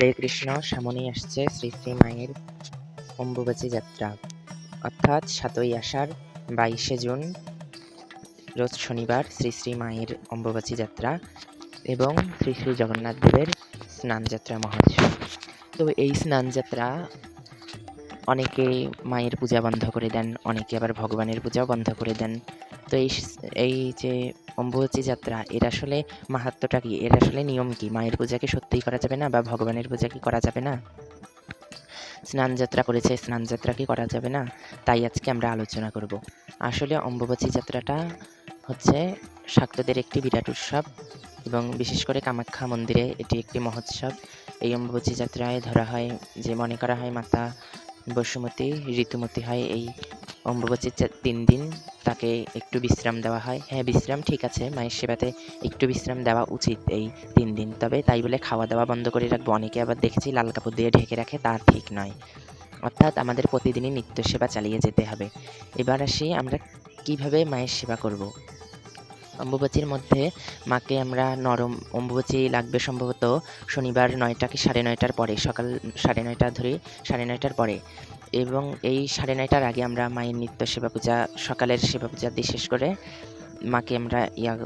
হরে কৃষ্ণ, সামনেই আসছে শ্রী শ্রী মায়ের অম্বুবাচী যাত্রা। অর্থাৎ সাতই আষাঢ়, বাইশে জুন, রোজ শনিবার শ্রী শ্রী মায়ের অম্বুবাচী যাত্রা এবং শ্রী শ্রী জগন্নাথ দেবের স্নানযাত্রা মহোৎসব তো এই স্নানযাত্রা অনেকে মায়ের পূজা বন্ধ করে দেন, অনেকে আবার ভগবানের পূজাও বন্ধ করে দেন। তো এই এই যে অম্বুবাচী যাত্রা, এর আসলে মাহাত্মটা কি? এর আসলে নিয়ম কি? মায়ের পূজাকে সত্যিই করা যাবে না বা ভগবানের পূজা কি করা যাবে না? স্নান যাত্রা করেছে, স্নান যাত্রা কি করা যাবে না? তাই আজকে আমরা আলোচনা করব। আসলে অম্বুবাচী যাত্রাটা হচ্ছে শাক্তদের একটি বিরাট উৎসব এবং বিশেষ করে কামাখ্যা মন্দিরে এটি একটি মহোৎসব। এই অম্বুবাচী যাত্রায় ধরা হয়, যে মনে করা হয় মাতা বসুমতী, ঋতুমতী হয় এই অম্বুবাচীর তিন দিন তাকে একটু বিশ্রাম দেওয়া হয়। হ্যাঁ বিশ্রাম ঠিক আছে, মায়ের সেবাতে একটু বিশ্রাম দেওয়া উচিত এই তিন দিন। তবে তাই বলে খাওয়া দাওয়া বন্ধ করে রাখব। অনেকে আবার দেখছি লাল কাপড় দিয়ে ঢেকে রাখে, তা ঠিক নয়। অর্থাৎ আমাদের প্রতিদিনই নিত্য সেবা চালিয়ে যেতে হবে। এবার আসি আমরা কীভাবে মায়ের সেবা করব। অম্বুবাচীর মধ্যে মাকে আমরা নরম অম্বুবাচী লাগবে সম্ভবত শনিবার নয়টা কি সাড়ে নয়টার পরে, সকাল সাড়ে নয়টা ধরে সাড়ে নয়টার পরে। এবং এই সাড়ে নয়টার আগে আমরা মায়ের নিত্য সেবা পূজা সকালের সেবা পূজা দিয়ে শেষ করে মাকে আমরা ইয়া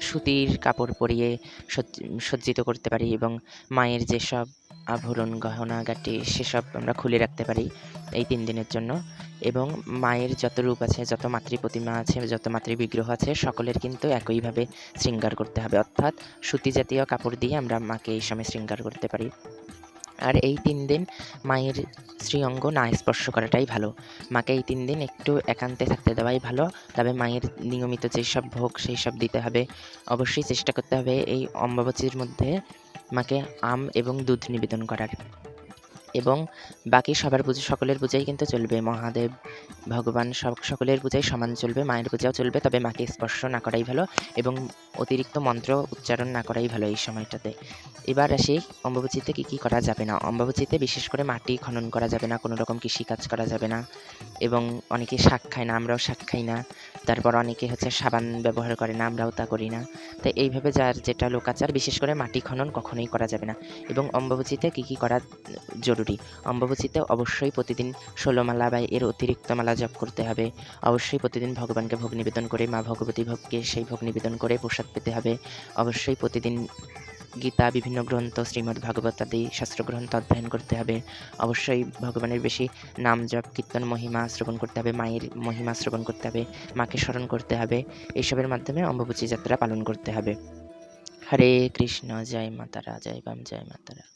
সুতির কাপড় পরিয়ে সজ্জি- সজ্জিত করতে পারি এবং মায়ের যেসব আভরণ, গহনা, গাটি সেসব আমরা খুলে রাখতে পারি এই তিন দিনের জন্য এবং মায়ের যত রূপ আছে, যত মাতৃ প্রতিমা আছে, যত মাতৃ বিগ্রহ আছে, সকলের কিন্তু একইভাবে শৃঙ্গার করতে হবে। অর্থাৎ সুতি জাতীয় কাপড় দিয়ে আমরা মাকে এই সময় শৃঙ্গার করতে পারি। আর এই তিন দিন মায়ের শ্রীঅঙ্গ না স্পর্শ করাটাই ভালো। মাকে এই তিন দিন একটু একান্তে থাকতে দেওয়াই ভালো, তবে মায়ের নিয়মিত যেসব ভোগ সেই সব দিতে হবে, অবশ্যই চেষ্টা করতে হবে এই অম্বাবচীর মধ্যে মাকে আম এবং দুধ নিবেদন করার। এবং বাকি সবার পুজো সকলের পূজাই কিন্তু চলবে, মহাদেব, ভগবান সব সকলের পূজাই সমান চলবে, মায়ের পূজাও চলবে, তবে মাকে স্পর্শ না করাই ভালো এবং অতিরিক্ত মন্ত্র উচ্চারণ না করাই ভালো এই সময়টাতে। এবার আসি অম্বাবচীতে কী কী করা যাবে না। অম্বাবচীতে বিশেষ করে মাটি খনন করা যাবে না, কোনো রকম কৃষিকাজ করা যাবে না এবং অনেকে শাক খায় না, আমরাও শাক খাই না। তারপর অনেকে হচ্ছে সাবান ব্যবহার করে না, আমরাও তা করি না। তো এইভাবে যার যেটা লোকাচার, বিশেষ করে মাটি খনন কখনোই করা যাবে না। এবং অম্বাবচীতে কী কী করা জরুরি? অম্বাবচীতে অবশ্যই প্রতিদিন ষোলো মালা বা এর অতিরিক্ত মালা জপ করতে হবে। অবশ্যই প্রতিদিন ভগবানকে ভোগ নিবেদন করে, মা ভগবতী ভোগকে সেই ভোগ নিবেদন করে প্রসাদ পেতে হবে। অবশ্যই প্রতিদিন গীতা, বিভিন্ন গ্রন্থ, শ্রীমদ্ ভাগবত আদি শাস্ত্রগ্রন্থ অধ্যয়ন করতে হবে। অবশ্যই ভগবানের বেশি নাম জপ, কীর্তন, মহিমা শ্রবণ করতে হবে। মায়ের মহিমা শ্রবণ করতে হবে। মাকে স্মরণ করতে হবে। এইসবের মাধ্যমে অম্বুবাচী যাত্রা পালন করতে হবে। হরে কৃষ্ণ, জয় মাতারা, জয় বাম জয় মাতারা।